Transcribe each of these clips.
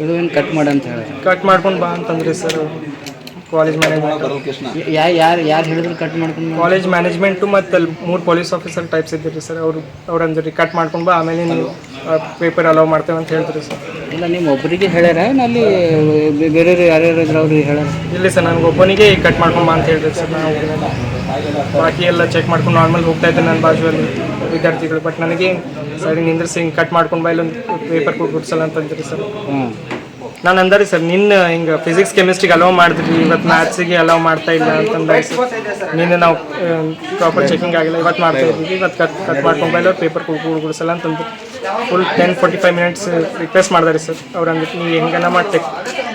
ಇದು ಏನು ಕಟ್ ಮಾಡಿ ಅಂತ ಹೇಳಿದ್ರು ಕಟ್ ಮಾಡ್ಕೊಂಡು ಬಾ ಅಂತಂದ್ರಿ ಸರ್ ಕಾಲೇಜ್ ಮ್ಯಾನೇಜ್ಮೆಂಟ್ ಯಾರು ಯಾರು ಯಾರು ಹೇಳಿದ್ರು ಕಟ್ ಮಾಡ್ಕೊಂಡು ಕಾಲೇಜ್ ಮ್ಯಾನೇಜ್ಮೆಂಟು ಮತ್ತು ಅಲ್ಲಿ ಮೂರು ಪೊಲೀಸ್ ಆಫೀಸರ್ ಟೈಪ್ಸ್ ಇದ್ದಿರಿ ಸರ್ ಅವರು ಅವ್ರು ಅಂದ್ರಿ ಕಟ್ ಮಾಡ್ಕೊಂಡು ಬಾ ಆಮೇಲೆ ನೀವು ಪೇಪರ್ ಅಲೌ ಮಾಡ್ತೇವೆ ಅಂತ ಹೇಳ್ತೀರಿ ಸರ್ ಇಲ್ಲ ನಿಮ್ಮ ಒಬ್ಬರಿಗೆ ಹೇಳ್ಯಾರ? ನಲ್ಲಿ ಅಲ್ಲಿ ಬೇರೆಯವ್ರು ಯಾರ್ಯಾರು ಇದ್ರು ಅವ್ರಿಗೆ ಹೇಳ್ಯಾರ? ಇಲ್ಲ ಸರ್ ನನಗೆ ಒಬ್ಬನಿಗೆ ಕಟ್ ಮಾಡ್ಕೊಂಡು ಬಾ ಅಂತ ಹೇಳಿರಿ ಸರ್ ನಾವು ಬಾಕಿ ಎಲ್ಲ ಚೆಕ್ ಮಾಡ್ಕೊಂಡು ನಾರ್ಮಲ್ ಹೋಗ್ತಾ ಇದ್ದೆ ನನ್ನ ಬಾಜುವಲ್ಲಿ. ವಿದ್ಯಾರ್ಥಿಗಳು ಬಟ್ ನನಗೆ ಸರಿ ನಿಂದ್ರಿಸಿ ಹಿಂಗೆ ಕಟ್ ಮಾಡ್ಕೊಂಡು ಬಾ ಇಲ್ಲೊಂದು ಪೇಪರ್ ಅಂತ ಅಂತಂದ್ರಿ ಸರ್ ನಾನು ಅಂದಾರಿ ಸರ್ ನಿನ್ನ ಹಿಂಗೆ ಫಿಸಿಕ್ಸ್ ಕೆಮಿಸ್ಟ್ರಿಗೆ ಅಲೌ ಮಾಡಿದ್ರಿ ಇವತ್ತು ಮ್ಯಾಥ್ಸಿಗೆ ಅಲೌ ಮಾಡ್ತಾ ಇಲ್ಲ ಅಂತಂದ್ರೆ ನಿನ್ನೆ ನಾವು ಪ್ರಾಪರ್ ಚೆಕಿಂಗ್ ಆಗಿಲ್ಲ ಇವತ್ತು ಮಾಡ್ತಾ ಇದ್ದೀವಿ ಇವತ್ತು ಕಟ್ ಕಟ್ ಮಾಡ್ಕೊಂಡು ಬೈಲೋ ಪೇಪರ್ ಗುಡ್ಸಲ್ಲ ಅಂತಂದು. Full ten forty five minutes request ಮಾಡಿದಾರೆ ಸರ್ ಅವ್ರು ಅಂದ್ರೆ ನೀವು ಹೆಂಗನ ಮಾಡಿ ತೆಕ್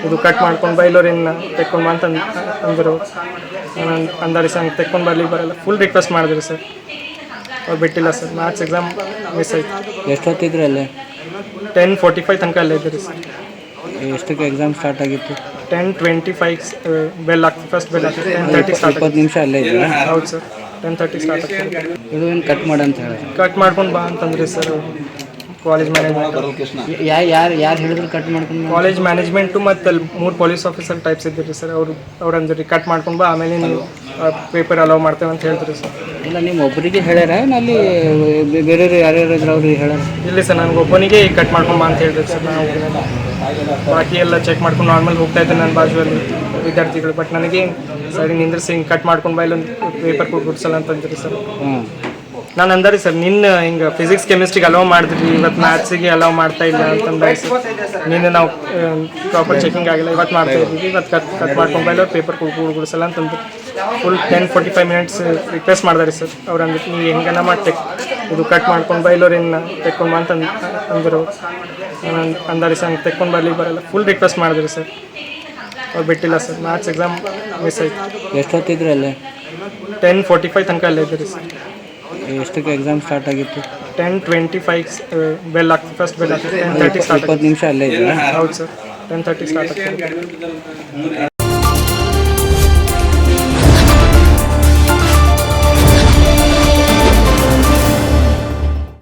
ಇದು ಕಟ್ ಮಾಡ್ಕೊಂಡು ಬೈಲವ್ರು ಇನ್ನು ತೆಕ್ಕೊಂಡು ಬಾ ಅಂತ ಅಂದ್- ಅಂದರು ನಾನು ಅಂದಾರಿ ಸರ್ ತೆಕ್ಕೊಂಡು ಬರಲಿ ಬರಲ್ಲ. ಫುಲ್ ರಿಕ್ವೆಸ್ಟ್ ಮಾಡಿದ್ರಿ ಸರ್ ಅವ್ರು ಬಿಟ್ಟಿಲ್ಲ ಸರ್. ಮ್ಯಾಥ್ಸ್ ಎಕ್ಸಾಮ್ ಮಿಸ್ ಆಯ್ತು. ಎಷ್ಟೊತ್ತಿದ್ರೆ ಅಲ್ಲೇ? ಟೆನ್ ಫೋರ್ಟಿ ಫೈವ್ ತನಕ ಅಲ್ಲೇ ಇದ್ದೀರಿ ಸರ್. ಎಷ್ಟಕ್ಕೆ ಎಕ್ಸಾಮ್ ಸ್ಟಾರ್ಟ್ ಆಗಿತ್ತು? ಟೆನ್ ಟ್ವೆಂಟಿ ಫೈವ್ ಬೆಲ್ ಆಗ್ತದೆ ಫಸ್ಟ್ ಬೆಲ್ ಆಗ್ತದೆ ಟೆನ್ ತರ್ಟಿ ಸ್ಟಾರ್ಟ್ ಇಪ್ಪತ್ತು ನಿಮಿಷ ಅಲ್ಲೇ ಇದ್ರ ಹೌದು ಸರ್. ಟೆನ್ ತರ್ಟಿ ಸ್ಟಾರ್ಟ್ ಆಗ್ತದೆ ಇದು ಏನು ಕಟ್ ಮಾಡಿ ಅಂತ ಹೇಳಿದ್ರು ಕಟ್ ಮಾಡ್ಕೊಂಡು ಬಾ ಅಂತಂದ್ರಿ ಸರ್. ಕಾಲೇಜ್ ಮ್ಯಾನೇಜ್ಮೆಂಟ್ ಯಾರು ಯಾರು ಹೇಳಿದ್ರು ಕಟ್ ಮಾಡ್ಕೊಂಡು ಕಾಲೇಜ್ ಮ್ಯಾನೇಜ್ಮೆಂಟು ಮತ್ತು ಅಲ್ಲಿ ಮೂರು ಪೊಲೀಸ್ ಆಫೀಸರ್ ಟೈಪ್ಸ್ ಇದ್ದಿರಿ ಸರ್ ಅವರು ಅವ್ರು ಅಂದ್ರಿ ಕಟ್ ಮಾಡ್ಕೊಂಡು ಬಾ ಆಮೇಲೆ ನೀವು ಪೇಪರ್ ಅಲೌ ಮಾಡ್ತೇವೆ ಅಂತ ಹೇಳ್ತೀರಿ ಸರ್ ಇಲ್ಲ ನಿಮ್ಮ ಒಬ್ಬರಿಗೆ ಹೇಳ್ಯಾರ? ಅಲ್ಲಿ ಬೇರೆಯವ್ರು ಯಾರ್ಯಾರು ಇದ್ರು ಅವ್ರಿಗೆ ಹೇಳ್ಯಾರ? ಇಲ್ಲ ಸರ್ ನನಗೆ ಒಬ್ಬನಿಗೆ ಕಟ್ ಮಾಡ್ಕೊಂಬ ಬಾ ಅಂತ ಹೇಳಿದ್ರು ಸರ್ ನಾವು ಬಾಕಿ ಎಲ್ಲ ಚೆಕ್ ಮಾಡ್ಕೊಂಡು ನಾರ್ಮಲ್ ಹೋಗ್ತಾ ಇದ್ದೆ ನನ್ನ ಬಾಜುವಲ್ಲಿ ವಿದ್ಯಾರ್ಥಿಗಳು. ಬಟ್ ನನಗೆ ಸರಿ ನಿಂದ್ರಿಸಿ ಹಿಂಗೆ ಕಟ್ ಮಾಡ್ಕೊಂಡು ಬಾ ಇಲ್ಲೊಂದು ಪೇಪರ್ ಕೊಟ್ಬಿಡ್ಸಲ್ಲ ಅಂತಂದ್ರಿ ಸರ್ ಹಾಂ ನಾನು ಅಂದಾರಿ ಸರ್ ನಿನ್ನ ಹಿಂಗೆ ಫಿಸಿಕ್ಸ್ ಕೆಮಿಸ್ಟ್ರಿಗೆ ಅಲೋ ಮಾಡಿದ್ರಿ ಇವತ್ತು ಮ್ಯಾಥ್ಸಿಗೆ ಅಲೋ ಮಾಡ್ತಾ ಇಲ್ಲ ಅಂತಂದ್ರೆ ನಿನ್ನೆ ನಾವು ಪ್ರಾಪರ್ ಚೆಕಿಂಗ್ ಆಗಿಲ್ಲ ಇವತ್ತು ಮಾಡ್ತಾ ಇದ್ದೀವಿ ಇವತ್ತು ಕಟ್ ಕಟ್ ಮಾಡ್ಕೊಂಡು ಬೈಲವ್ರು ಪೇಪರ್ ಗುಡ್ಸಲ್ಲ ಅಂತಂದ್ರೆ full ten forty five minutes request ಮಾಡಿದಾರೆ ಸರ್. ಅವ್ರು ಅಂದ್ರೆ ನೀವು ಹೆಂಗನ ಮಾಡಿ ಇದು ಕಟ್ ಮಾಡ್ಕೊಂಡು ಬೈಲವ್ರು ಇನ್ನು ತೆಕ್ಕೊಂಡು ಬಾ ಅಂತ ಅಂದ್- ಅಂದರು ಅಂದಾರಿ ಸರ್ ತೆಕ್ಕೊಂಡು ಬರಲಿ ಬರಲ್ಲ. ಫುಲ್ ರಿಕ್ವೆಸ್ಟ್ ಮಾಡಿದ್ರಿ ಸರ್. ಅವ್ರು ಬಿಟ್ಟಿಲ್ಲ ಸರ್. ಮ್ಯಾಥ್ಸ್ ಎಕ್ಸಾಮ್ ಮಿಸ್ ಆಯ್ತು. ಎಷ್ಟೊತ್ತಿದ್ರಲ್ಲೇ ಟೆನ್ ಫೋರ್ಟಿ ಫೈವ್ ತನಕ ಅಲ್ಲೇ ಇದ್ದೀರಿ ಸರ್. ಎಷ್ಟಕ್ಕೆ ಎಕ್ಸಾಮ್ ಸ್ಟಾರ್ಟ್ ಆಗಿತ್ತು ಟೆನ್ ಟ್ವೆಂಟಿ ಫೈವ್ ಬೆಲ್ ಆಗ್ತದೆ ಫಸ್ಟ್ ಬೆಲ್ ಆಗ್ತದೆ ಟೆನ್ ತರ್ಟಿ ಸ್ಟಾರ್ಟ್ ಇಪ್ಪತ್ತು ನಿಮಿಷ ಅಲ್ಲೇ ಇದ್ರ ಹೌದು ಸರ್ ಟೆನ್ ತರ್ಟಿ ಸ್ಟಾರ್ಟ್ ಆಗ್ತದೆ